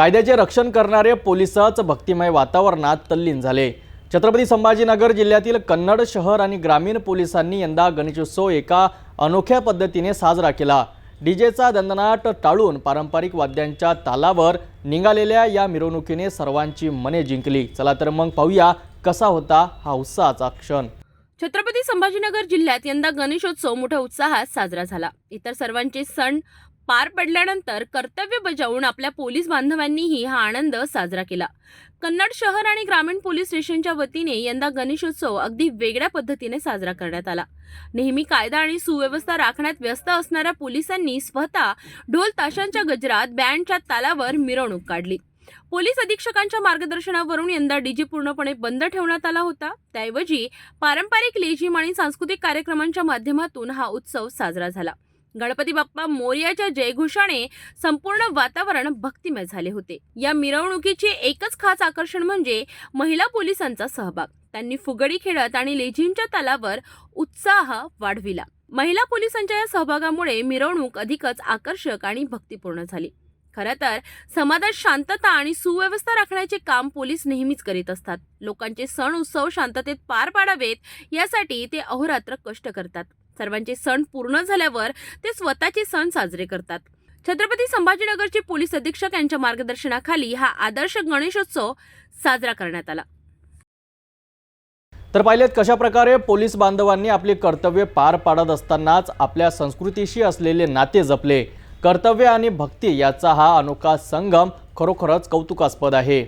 कायद्याचे रक्षण करणारे पोलिसच भक्तिमय वातावरणात तल्लीन झाले. छत्रपती संभाजीनगर जिल्ह्यातील कन्नड शहर आणि ग्रामीण पोलिसांनी यंदा गणेशोत्सव एका अनोख्या पद्धतीने साजरा केला. डीजेचा दंदनाट टाळून पारंपरिक वाद्यांच्या तालावर निघालेल्या या मिरवणुकीने सर्वांची मने जिंकली. चला तर मग पाहूया कसा होता हा उत्साहाचा क्षण. छत्रपती संभाजीनगर जिल्ह्यात यंदा गणेशोत्सव मोठ्या उत्साहात साजरा झाला. इतर सर्वांचे सण पार पडल्यानंतर कर्तव्य बजावून आपल्या पोलीस बांधवांनीही हा आनंद साजरा केला. कन्नड शहर आणि ग्रामीण पोलीस स्टेशनच्या वतीने यंदा गणेशोत्सव अगदी वेगळ्या पद्धतीने साजरा करण्यात आला. नेहमी कायदा आणि सुव्यवस्था राखण्यात व्यस्त असणाऱ्या पोलिसांनी स्वतः ढोल ताशांच्या गजरात बँडच्या तालावर मिरवणूक काढली. पोलीस अधीक्षकांच्या मार्गदर्शनावरून यंदा डीजे पूर्णपणे बंद ठेवण्यात आला होता. त्याऐवजी पारंपरिक लेझिम आणि सांस्कृतिक कार्यक्रमांच्या माध्यमातून हा उत्सव साजरा झाला. गणपती बाप्पा मोर्याच्या जयघोषाने संपूर्ण वातावरण भक्तिमय झाले होते. या मिरवणुकीचे एकच खास आकर्षण म्हणजे महिला पोलिसांचा सहभाग. त्यांनी फुगडी खेळत आणि लेझिमच्या तालावर उत्साह वाढविला. महिला पोलिसांच्या या सहभागामुळे मिरवणूक अधिकच आकर्षक आणि भक्तिपूर्ण झाली. खरं तर समाजात शांतता आणि सुव्यवस्था राखण्याचे काम पोलीस नेहमीच करीत असतात. लोकांचे सण उत्सव शांततेत पार पाडावेत यासाठी ते अहोरात्र कष्ट करतात. सर्वांचे सण पूर्ण झाल्यावर ते स्वतःचे सण साजरे करतात. छत्रपती संभाजीनगरचे पोलीस अधीक्षक यांच्या मार्गदर्शनाखाली हा आदर्श गणेशोत्सव साजरा करण्यात आला. तर पाहिलेत कशा प्रकारे पोलीस बांधवांनी आपली कर्तव्य पार पाडत असतानाच आपल्या संस्कृतीशी असलेले नाते जपले. कर्तव्य आणि भक्ती याचा हा अनोखा संगम खरोखरच कौतुकास्पद आहे.